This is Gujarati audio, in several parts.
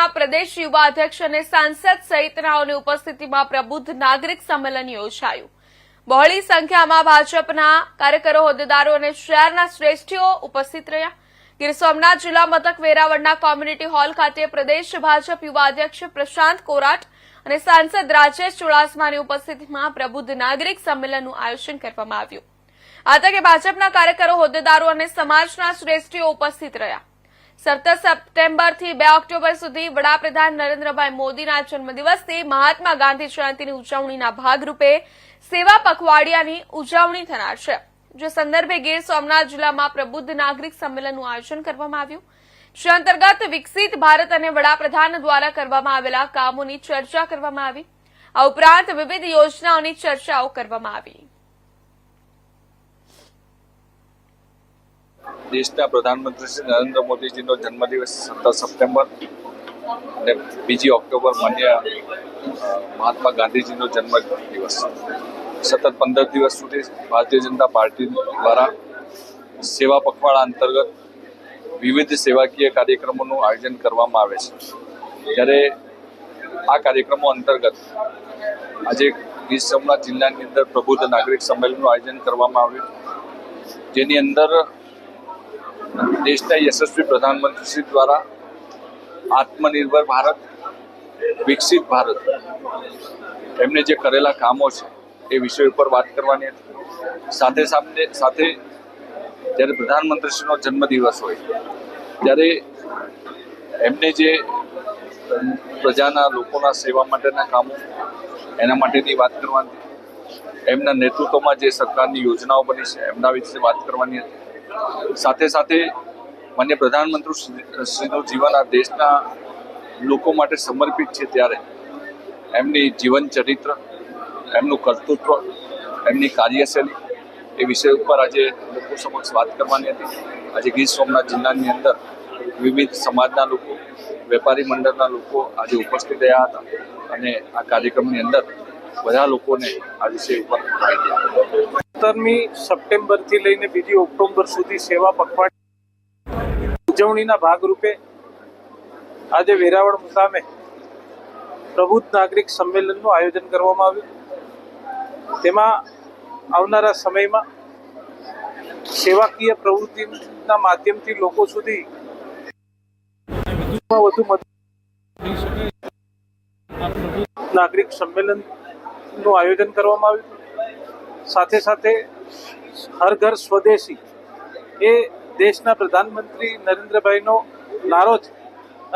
ભાજપના પ્રદેશ યુવા અધ્યક્ષ અને સાંસદ સહિતનાઓની ઉપસ્થિતિમાં પ્રબુદ્ધ નાગરિક સંમેલન યોજાયું. બહોળી સંખ્યામાં ભાજપના કાર્યકરો, હોદ્દેદારો અને શહેરના શ્રેષ્ઠીઓ ઉપસ્થિત રહ્યા. ગીર સોમનાથ જિલ્લા મથક વેરાવળના કોમ્યુનિટી હોલ ખાતે પ્રદેશ ભાજપ યુવા અધ્યક્ષ પ્રશાંત કોરાટ અને સાંસદ રાજેશ ચુડાસમાની ઉપસ્થિતિમાં પ્રબુદ્ધ નાગરિક સંમેલનનું આયોજન કરવામાં આવ્યું. આ તકે ભાજપના કાર્યકરો, હોદ્દેદારો અને સમાજના શ્રેષ્ઠીઓ ઉપસ્થિત રહ્યા. સત્તર સપ્ટેમ્બરથી બે ઓક્ટોબર સુધી વડાપ્રધાન નરેન્દ્રભાઈ મોદીના જન્મદિવસથી મહાત્મા ગાંધી જયંતિની ઉજવણીના ભાગરૂપે સેવા પખવાડિયાની ઉજવણી થનાર છે. જે સંદર્ભે ગીર સોમનાથ જિલ્લામાં પ્રબુદ્ધ નાગરિક સંમેલનનું આયોજન કરવામાં આવ્યું. જે અંતર્ગત વિકસિત ભારત અને વડાપ્રધાન દ્વારા કરવામાં આવેલા કામોની ચર્ચા કરવામાં આવી. આ ઉપરાંત વિવિધ યોજનાઓની ચર્ચાઓ કરવામાં આવી. દેશના પ્રધાનમંત્રી શ્રી નરેન્દ્ર મોદીજીનો જન્મદિવસ સત્તર સપ્ટેમ્બર અને બીજી ઓક્ટોબર માન્ય મહાત્મા ગાંધીજીનો જન્મ દિવસ સતત પંદર દિવસ સુધી ભારતીય જનતા પાર્ટી દ્વારા સેવા પખવાડા અંતર્ગત વિવિધ સેવાકીય કાર્યક્રમોનું આયોજન કરવામાં આવે છે. ત્યારે આ કાર્યક્રમો અંતર્ગત આજે ગીર સોમનાથ જિલ્લાની અંદર પ્રબુદ્ધ નાગરિક સંમેલનનું આયોજન કરવામાં આવ્યું. જેની અંદર દેશના યશસ્વી પ્રધાનમંત્રી શ્રી દ્વારા આત્મનિર્ભર ભારત, વિકસિત ભારત. એમને જે કરેલા કામો છે, એ વિષય ઉપર વાત કરવાની હતી. સાથે સાથે સાથે જ્યારે પ્રધાનમંત્રીશ્રીનો જન્મદિવસ હોય, ત્યારે એમને જે પ્રજાના લોકોના સેવા માટેના કામો, એના માટેની વાત કરવાની એમના નેતૃત્વમાં જે સરકારની યોજનાઓ બની છે, એમના વિશે વાત કરવાની હતી. સાથે સાથે માન્ય પ્રધાનમંત્રી શ્રી- શ્રીનું જીવન આ દેશના લોકો માટે સમર્પિત છે ત્યારે. એમની જીવન ચરિત્ર, એમનું કર્તૃત્વ, એમની કાર્યશૈલી એ વિષય ઉપર આજે લોકો સમક્ષ વાત કરવાની હતી. આજે ગીર સોમનાથ જિલ્લાની અંદર વિવિધ સમાજના લોકો, વેપારી મંડળના લોકો આજે ઉપસ્થિત રહ્યા હતા અને આ કાર્યક્રમની અંદર બધા લોકોને આ વિષય ઉપર માહિતી આપી. સત્તરમી સપ્ટેમ્બરથી લઈને બીજી ઓક્ટોબર સુધી સેવા પખવાડિયા ઉજવણીના ભાગરૂપે આજે વેરાવળ મુકામે પ્રબુદ્ધ નાગરિક સંમેલનનું આયોજન કરવામાં આવ્યું. તેમાં આવનારા સમયમાં સેવાકીય પ્રવૃત્તિના માધ્યમથી લોકો સુધી વધુ નાગરિક સંમેલનનું આયોજન કરવામાં આવ્યું. સાથે સાથે હર ઘર સ્વદેશી એ દેશના પ્રધાનમંત્રી નરેન્દ્રભાઈનો નારો છે.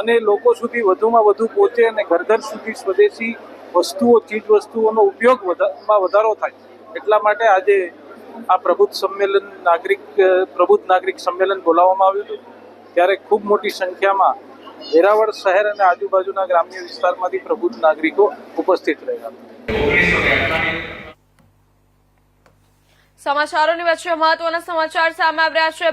અને લોકો સુધી વધુમાં વધુ પહોંચે અને ઘર ઘર સુધી સ્વદેશી વસ્તુઓ ચીજ વસ્તુઓનો ઉપયોગ વધારમાં વધારો થાય. એટલા માટે આજે આ પ્રબુદ્ધ સંમેલન નાગરિક, પ્રબુદ્ધ નાગરિક સંમેલન બોલાવવામાં આવ્યું હતું. ત્યારે ખૂબ મોટી સંખ્યામાં વેરાવળ શહેર અને આજુબાજુના ગ્રામ્ય વિસ્તારમાંથી પ્રબુદ્ધ નાગરિકો ઉપસ્થિત રહ્યા હતા સમાચારોની વચ્ચે મહત્વના સમાચાર સામે આવ્યા છે.